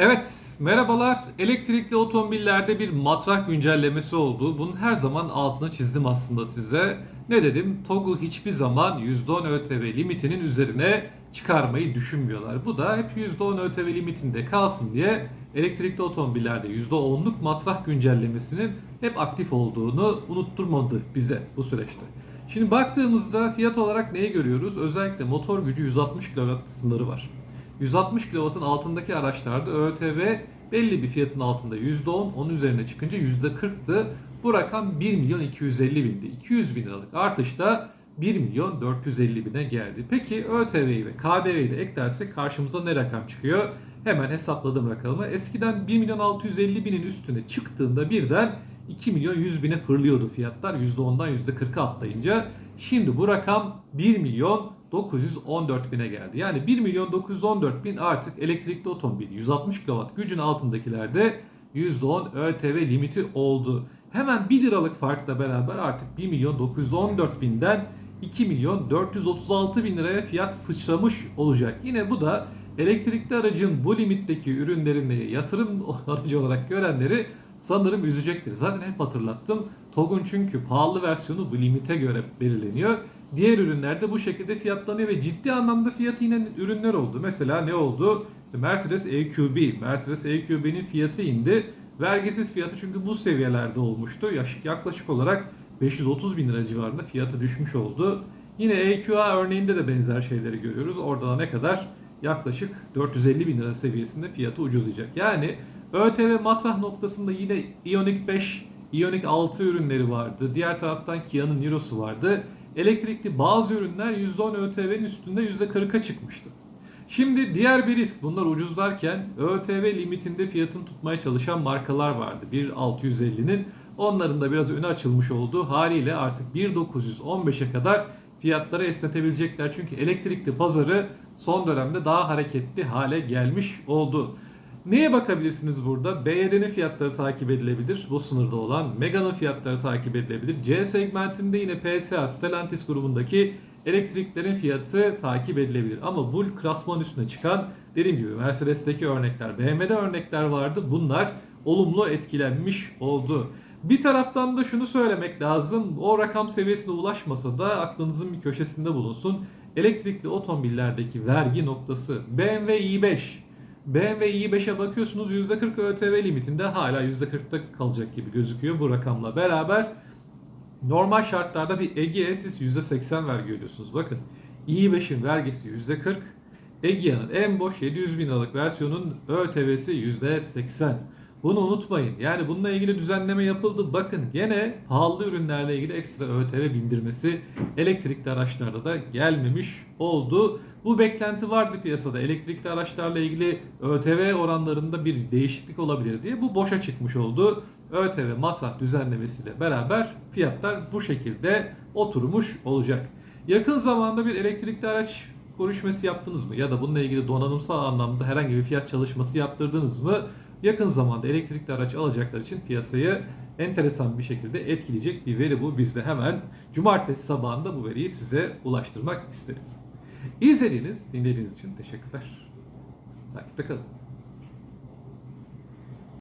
Evet, merhabalar. Elektrikli otomobillerde bir matrak güncellemesi oldu. Bunun her zaman altını çizdim aslında size. Ne dedim? TOG'u hiçbir zaman %10 ÖTV limitinin üzerine çıkarmayı düşünmüyorlar. Bu da hep %10 ÖTV limitinde kalsın diye elektrikli otomobillerde %10'luk matrak güncellemesinin hep aktif olduğunu unutturmadı bize bu süreçte. Şimdi baktığımızda fiyat olarak neyi görüyoruz? Özellikle motor gücü 160 kW sınırı var. 160 kW'ın altındaki araçlarda ÖTV belli bir fiyatın altında %10, onun üzerine çıkınca %40'tı. Bu rakam 1 milyon 250 bindi. 200 bin liralık artışta 1 milyon 450 bine geldi. Peki ÖTV'yi ve KDV'yi de eklersek karşımıza ne rakam çıkıyor? Hemen hesapladım rakamı. Eskiden 1 milyon 650 binin üstüne çıktığında birden 2 milyon 100 bine fırlıyordu fiyatlar %10'dan %40'a atlayınca. Şimdi bu rakam 1 milyon 914 bine geldi. Yani 1 milyon 914 bin artık elektrikli otomobil 160 kW gücün altındakilerde %10 ÖTV limiti oldu. Hemen 1 liralık farkla beraber artık 1 milyon 914 binden 2 milyon 436 bin liraya fiyat sıçramış olacak. Yine bu da elektrikli aracın bu limitteki ürünlerini yatırım aracı olarak görenleri sanırım üzecektir. Zaten hep hatırlattım. TOG'un çünkü pahalı versiyonu bu limite göre belirleniyor. Diğer ürünlerde bu şekilde fiyatlanıyor ve ciddi anlamda fiyatı inen ürünler oldu. Mesela ne oldu? İşte Mercedes EQB. Mercedes EQB'nin fiyatı indi. Vergisiz fiyatı çünkü bu seviyelerde olmuştu. Yaklaşık olarak 530 bin lira civarında fiyatı düşmüş oldu. Yine EQA örneğinde de benzer şeyleri görüyoruz. Orada da ne kadar? Yaklaşık 450 bin lira seviyesinde fiyatı ucuzlayacak. Yani ÖTV matrah noktasında yine Ioniq 5, Ioniq 6 ürünleri vardı. Diğer taraftan Kia'nın Niro'su vardı. Elektrikli bazı ürünler %10 ÖTV'nin üstünde %40'a çıkmıştı. Şimdi diğer bir risk bunlar ucuzlarken ÖTV limitinde fiyatını tutmaya çalışan markalar vardı. 1.650'nin onların da biraz önü açılmış olduğu haliyle artık 1.915'e kadar fiyatları esnetebilecekler. Çünkü elektrikli pazarı son dönemde daha hareketli hale gelmiş oldu. Neye bakabilirsiniz burada? BYD'nin fiyatları takip edilebilir. Bu sınırda olan. Mega'nın fiyatları takip edilebilir. C segmentinde yine PSA, Stellantis grubundaki elektriklerin fiyatı takip edilebilir. Ama bu klasman üstüne çıkan dediğim gibi Mercedes'teki örnekler, BMW'de örnekler vardı. Bunlar olumlu etkilenmiş oldu. Bir taraftan da şunu söylemek lazım. O rakam seviyesine ulaşmasa da aklınızın bir köşesinde bulunsun. Elektrikli otomobillerdeki vergi noktası BMW i5 BMW i5'e bakıyorsunuz %40 ÖTV limitinde hala %40'ta kalacak gibi gözüküyor bu rakamla beraber. Normal şartlarda bir Egea siz %80 vergi ödüyorsunuz. Bakın i5'in vergisi %40. Egea'nın en boş 700 bin liralık versiyonun ÖTV'si %80. Bunu unutmayın. Yani bununla ilgili düzenleme yapıldı. Bakın gene pahalı ürünlerle ilgili ekstra ÖTV bindirmesi elektrikli araçlarda da gelmemiş oldu. Bu beklenti vardı piyasada. Elektrikli araçlarla ilgili ÖTV oranlarında bir değişiklik olabilir diye. Bu boşa çıkmış oldu. ÖTV matrah düzenlemesiyle beraber fiyatlar bu şekilde oturmuş olacak. Yakın zamanda bir elektrikli araç görüşmesi yaptınız mı? Ya da bununla ilgili donanımsal anlamda herhangi bir fiyat çalışması yaptırdınız mı? Yakın zamanda elektrikli araç alacaklar için piyasayı enteresan bir şekilde etkileyecek bir veri bu. Biz de hemen cumartesi sabahında bu veriyi size ulaştırmak istedik. İzlediğiniz, dinlediğiniz için teşekkürler. Takipte kalın.